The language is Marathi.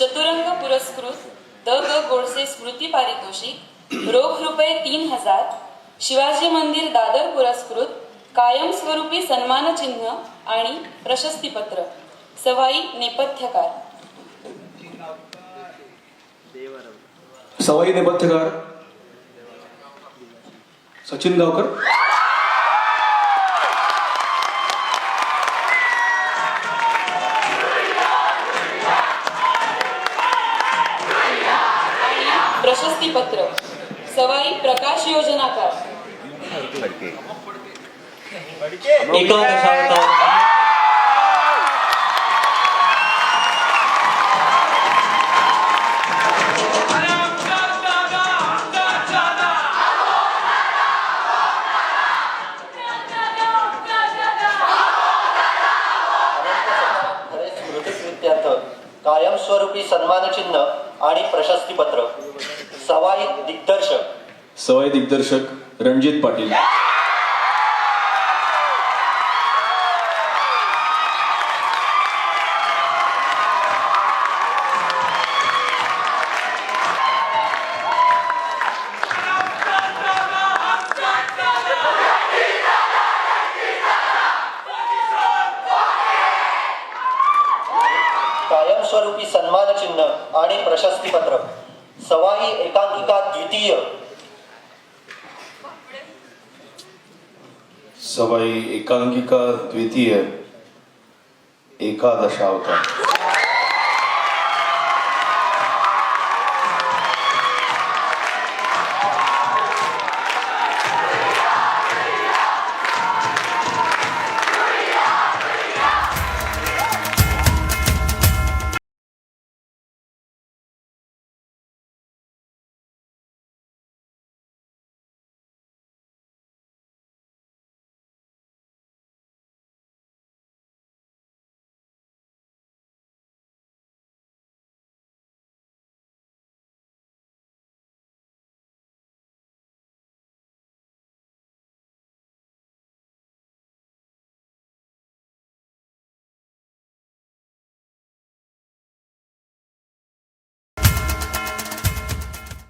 चतुरंग पुरस्कृत द ग गोडसे स्मृती पारितोषिक रोख रुपये तीन हजार शिवाजी मंदिर दादर पुरस्कृत कायमस्वरूपी सन्मानचिन्ह आणि प्रशस्तीपत्र सवाई नेपथ्यकार. सवाई नेपथ्यकार. सचिन गावकर. प्रशस्तीपत्र सवाई प्रकाश योजनाकार. खरे स्मृतिप्रित्यर्थ कायमस्वरूपी सन्मानचिन्ह आणि प्रशस्तीपत्र सवाई दिग्दर्शक. सवाई दिग्दर्शक रणजित पाटील. कायमस्वरूपी सन्मानचिन्ह आणि प्रशस्तीपत्र. सवाई एकांकिका द्वितीय. सवाई एकांकिका द्वितीय. एकादशावतार.